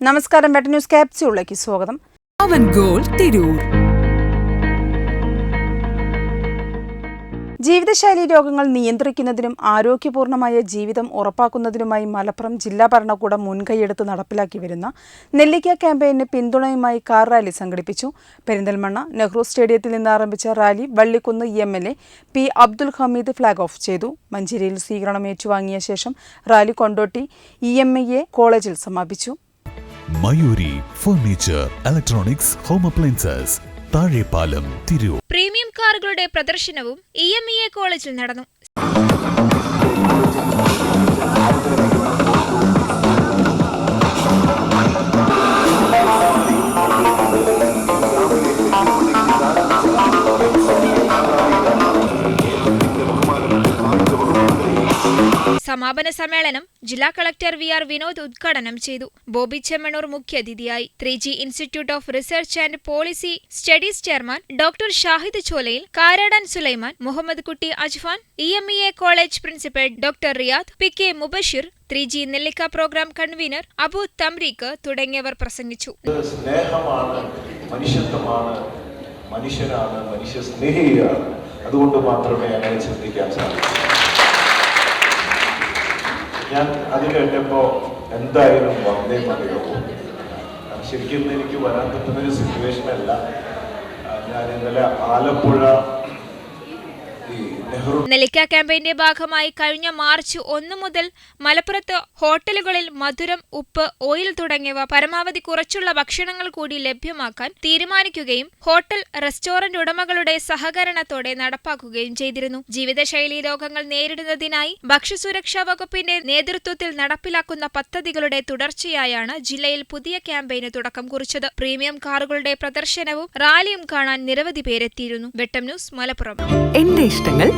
നമസ്കാരം better news ക്യാപ്സ്യൂളിലേക്ക് സ്വാഗതം. പവൻ goal Tirur ജീവിതശൈലി രോഗങ്ങൾ നിയന്ത്രിക്കുന്നതിനും ആരോഗ്യപൂർണമായ ജീവിതം ഉറപ്പാക്കുന്നതിനുമായി മലപ്പുറം ജില്ലാ ഭരണകൂടം മുൻകൈയെടുത്ത് നടപ്പിലാക്കി വരുന്ന നെല്ലിക്ക ക്യാമ്പയിന് പിന്തുണയുമായി കാർ റാലി സംഘടിപ്പിച്ചു. പെരിന്തൽമണ്ണ നെഹ്റു സ്റ്റേഡിയത്തിൽ നിന്ന് ആരംഭിച്ച rally Vallikkunnu M L A P Abdul Hameed flag off ചെയ്തു. മഞ്ചേരിയിൽ സ്വീകരണം ഏറ്റുവാങ്ങിയ ശേഷം rally Kondotty E M A കോളേജിൽ സമാപിച്ചു. Mayoori furniture electronics home appliances Thazhepalam Tirur. Premium കാറുകളുടെ പ്രദർശനവും ഇ എം ഇ എ കോളേജിൽ നടന്നു. സമാപന സമ്മേളനം ജില്ലാ കളക്ടർ വി ആർ വിനോദ് ഉദ്ഘാടനം ചെയ്തു. ബോബി ചെമ്മണൂർ മുഖ്യാതിഥിയായി. Three G institute of research and policy studies chairman doctor Shahid Cholayil Karadan Sulaiman Muhammad Kutty Ajfan E M E A college principal doctor Riyad P K Mubashir three G Nellikka program convener Abu Thamreekh തുടങ്ങിയവർ പ്രസംഗിച്ചു. സ്നേഹമാണ് മനുഷ്യനാണ് മനുഷ്യ സ്നേഹിയാണ് അതുകൊണ്ട് മാത്രമേ അങ്ങനെ ചിന്തിക്കാൻ സാധിക്കൂ. ഞാൻ അത് കേട്ടപ്പോൾ എന്തായാലും വന്നേ മതിയാവും. ശരിക്കും എനിക്ക് വരാൻ പറ്റുന്നൊരു സിറ്റുവേഷൻ അല്ല. ഞാൻ ഇന്നലെ ആലപ്പുഴ നെല്ലിക്ക ക്യാമ്പയിന്റെ ഭാഗമായി കഴിഞ്ഞ മാർച്ച് ഒന്ന് മുതൽ മലപ്പുറത്ത് ഹോട്ടലുകളിൽ മധുരം ഉപ്പ് ഓയിൽ തുടങ്ങിയവ പരമാവധി കുറച്ചുള്ള ഭക്ഷണങ്ങൾ കൂടി ലഭ്യമാക്കാൻ തീരുമാനിക്കുകയും ഹോട്ടൽ റെസ്റ്റോറന്റ് ഉടമകളുടെ സഹകരണത്തോടെ നടപ്പാക്കുകയും ചെയ്തിരുന്നു. ജീവിതശൈലി രോഗങ്ങൾ നേരിടുന്നതിനായി ഭക്ഷ്യസുരക്ഷാ വകുപ്പിന്റെ നേതൃത്വത്തിൽ നടപ്പിലാക്കുന്ന പദ്ധതികളുടെ തുടർച്ചയായാണ് ജില്ലയിൽ പുതിയ ക്യാമ്പയിന് തുടക്കം കുറിച്ചത്. പ്രീമിയം കാറുകളുടെ പ്രദർശനവും റാലിയും കാണാൻ നിരവധി പേരെത്തിയിരുന്നു. വെട്ടം ന്യൂസ് മലപ്പുറം. എന്റെ ഇഷ്ടങ്ങൾ